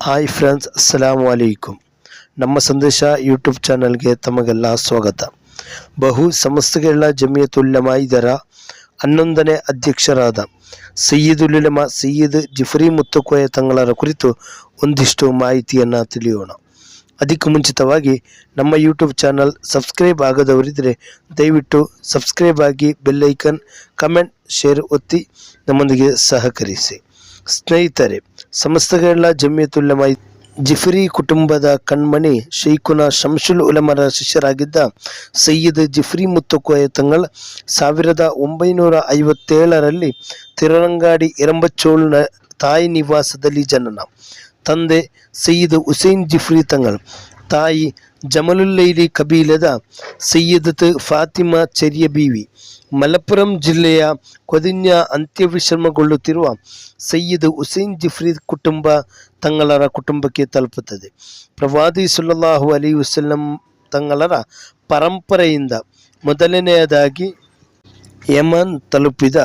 Hi friends ಅಸ್ಸಲಾಮು ಅಲೈಕುಂ ನಮ್ಮ ಸಂದೇಶ YouTube ಚಾನಲ್ಗೆ ತಮಗೆಲ್ಲ ಸ್ವಾಗತ. ಬಹು ಸಂಸ್ಥೆಗಳ ಜಮಿಯತುಲ್ಲಮ ಇದರ ಹನ್ನೊಂದನೇ ಅಧ್ಯಕ್ಷರಾದ ಸಯ್ಯದುಲಮ ಸಯ್ಯದ್ ಜಿಫ್ರಿ ಮುತ್ತುಕೋಯ ತಂಗಳರ ಕುರಿತು ಒಂದಿಷ್ಟು ಮಾಹಿತಿಯನ್ನು ತಿಳಿಯೋಣ. ಅದಕ್ಕೆ ಮುಂಚಿತವಾಗಿ ನಮ್ಮ ಯೂಟ್ಯೂಬ್ ಚಾನಲ್ ಸಬ್ಸ್ಕ್ರೈಬ್ ಆಗದವರಿದ್ದರೆ ದಯವಿಟ್ಟು ಸಬ್ಸ್ಕ್ರೈಬ್ ಆಗಿ ಬೆಲ್ಲೈಕನ್ ಕಮೆಂಟ್ ಶೇರ್ ಒತ್ತಿ ನಮ್ಮೊಂದಿಗೆ ಸಹಕರಿಸಿ. ಸ್ನೇಹಿತರೆ ಸಮಸ್ತಗಳ ಜಮಿಯತುಲ್ಲಮ ಜಿಫ್ರಿ ಕುಟುಂಬದ ಕಣ್ಮಣಿ ಶೈಖುನ ಶಂಶುಲ್ ಉಲಮರ ಶಿಷ್ಯರಾಗಿದ್ದ ಸಯ್ಯದ್ ಜಿಫ್ರಿ ಮುತ್ತುಕೋಯ ತಂಗಳ ಸಾವಿರದ ಒಂಬೈನೂರ ಐವತ್ತೇಳರಲ್ಲಿ ತಿರರಂಗಾಡಿ ಎರಂಬಚೋಳ್ನ ತಾಯಿ ನಿವಾಸದಲ್ಲಿ ಜನನ ತಂದೆ ಸಯ್ಯದ್ ಹುಸೇನ್ ಜಿಫ್ರಿ ತಂಗಳ್ ತಾಯಿ ಜಮಲುಲ್ಲೈಲಿ ಕಬೀಲದ ಸೈಯದತ್ ಫಾತಿಮಾ ಚೆರಿಯ ಬೀವಿ. ಮಲಪ್ಪುರಂ ಜಿಲ್ಲೆಯ ಕೊದಿನ್ಯ ಅಂತ್ಯವಿಶ್ರಮಗೊಳ್ಳುತ್ತಿರುವ ಸೈಯದ್ ಹುಸೇನ್ ಜಿಫ್ರಿ ಕುಟುಂಬ ತಂಗಳರ ಕುಟುಂಬಕ್ಕೆ ತಲುಪುತ್ತದೆ. ಪ್ರವಾದಿ ಸುಲ್ಲಲ್ಲಾಹು ಅಲಿ ವಸಲ್ಲಂ ತಂಗಳರ ಪರಂಪರೆಯಿಂದ ಮೊದಲನೆಯದಾಗಿ ಯಮನ್ ತಲುಪಿದ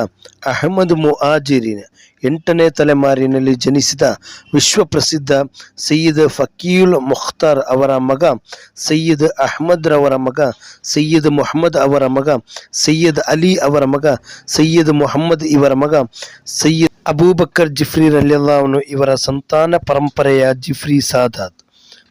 ಅಹಮದ್ ಮುಆಜಿರಿನ ಎಂಟನೇ ತಲೆಮಾರಿನಲ್ಲಿ ಜನಿಸಿದ ವಿಶ್ವಪ್ರಸಿದ್ಧ ಸಯ್ಯದ್ ಫಕೀಲ್ ಮುಖ್ತಾರ್ ಅವರ ಮಗ ಸಯ್ಯದ್ ಅಹಮದ್ ರವರ ಮಗ ಸಯ್ಯದ್ ಮೊಹಮ್ಮದ್ ಅವರ ಮಗ ಸಯ್ಯದ್ ಅಲಿ ಅವರ ಮಗ ಸಯ್ಯದ್ ಮೊಹಮ್ಮದ್ ಇವರ ಮಗ ಸಯ್ಯದ್ ಅಬೂಬಕ್ಕರ್ ಜಿಫ್ರಿ ರಲಿಯಲ್ಲಾಹನು ಇವರ ಸಂತಾನ ಪರಂಪರೆಯ ಜಿಫ್ರಿ ಸಾದಾತ್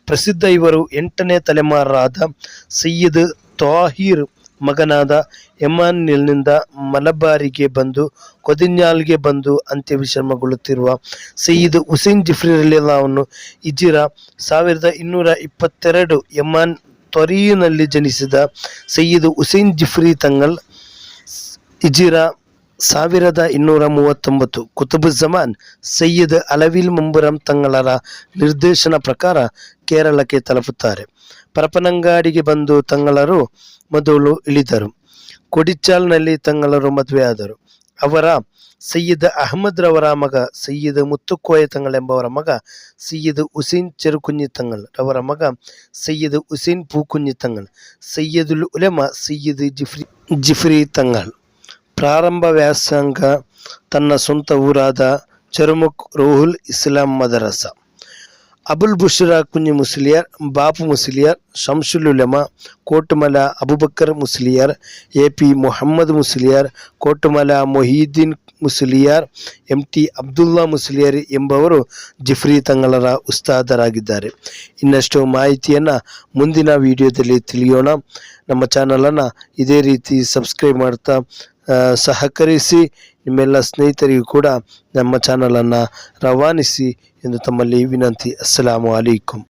ಪ್ರಸಿದ್ಧ ಇವರು ಎಂಟನೇ ತಲೆಮಾರರಾದ ಸಯ್ಯದ್ ತಾಹಿರ್ ಮಗನಾದ ಎಮಾನ್ಯಲ್ನಿಂದ ಮಲಬಾರಿಗೆ ಬಂದು ಕೊದಿನ್ಯಾಲ್ಗೆ ಬಂದು ಅಂತ್ಯ ವಿಶ್ರಮಗೊಳ್ಳುತ್ತಿರುವ ಸಯೀದ್ ಹುಸೇನ್ ಜಿಫ್ರಿ ರಲಿಯಲ್ಲಾಹನು ಇಜಿರ ಸಾವಿರದ ಇನ್ನೂರ ಇಪ್ಪತ್ತೆರಡು ಎಮಾನ್ ತ್ವರೀನಲ್ಲಿ ಜನಿಸಿದ ಸಯೀದ್ ಹುಸೇನ್ ಜಿಫ್ರಿ ತಂಗಲ್ ಇಜಿರ ಸಾವಿರದ ಇನ್ನೂರ ಮೂವತ್ತೊಂಬತ್ತು ಕುತುಬುಜ್ಜಮಾನ್ ಸಯ್ಯದ್ ಅಲವಿಲ್ ಮುಂಬುರಂ ತಂಗಳರ ನಿರ್ದೇಶನ ಪ್ರಕಾರ ಕೇರಳಕ್ಕೆ ತಲುಪುತ್ತಾರೆ. ಪರಪನಂಗಾಡಿಗೆ ಬಂದು ತಂಗಳರು ಮೊದಲು ಇಳಿದರು ಕೊಡಿಚಾಲ್ನಲ್ಲಿ ತಂಗಳರು ಮದುವೆಯಾದರು ಅವರ ಸಯ್ಯದ್ ಅಹಮದ್ ರವರ ಮಗ ಸಯ್ಯದ್ ಮುತ್ತುಕೋಯ ತಂಗಳ್ ಎಂಬವರ ಮಗ ಸಯ್ಯದ್ ಹುಸೇನ್ ಚೆರುಕುಂಜಿ ತಂಗಳ್ ಅವರ ಮಗ ಸಯ್ಯದ್ ಹುಸೇನ್ ಪೂಕುಂಜಿ ತಂಗಳ್ ಸಯ್ಯದುಲ್ ಉಲೆಮ ಸಯ್ಯದ್ ಜಿಫ್ರಿ ಜಿಫ್ರಿ ತಂಗಳ್ ಪ್ರಾರಂಭ ವ್ಯಾಸಂಗ ತನ್ನ ಸ್ವಂತ ಊರಾದ ಚರುಮುಖ್ ರೋಹುಲ್ ಇಸ್ಲಾಂ ಮದರಸ Abul Bushra Kunj Musliyar, Bapu Musliyar Shamsul Kotamala Abubakkar Musliyar A P Mohammed Musliyar, Kotumala Mohiyuddin Musliyar M T Abdulla Musliyar ಎಂಬವರು ಜಿಫ್ರಿ ತಂಗಳರ ಉಸ್ತಾದರಾಗಿದ್ದಾರೆ. ಇನ್ನಷ್ಟು ಮಾಹಿತಿಯನ್ನು ಮುಂದಿನ ವಿಡಿಯೋದಲ್ಲಿ ತಿಳಿಯೋಣ. ನಮ್ಮ ಚಾನಲನ್ನು ಇದೇ ರೀತಿ ಸಬ್ಸ್ಕ್ರೈಬ್ ಮಾಡ್ತಾ ಸಹಕರಿಸಿ ನಿಮ್ಮೆಲ್ಲ ಸ್ನೇಹಿತರಿಗೂ ಕೂಡ ನಮ್ಮ ಚಾನಲನ್ನು ರವಾನಿಸಿ ಎಂದು ತಮ್ಮಲ್ಲಿ ವಿನಂತಿ. ಅಸ್ಸಲಾಮು ಅಲೈಕುಂ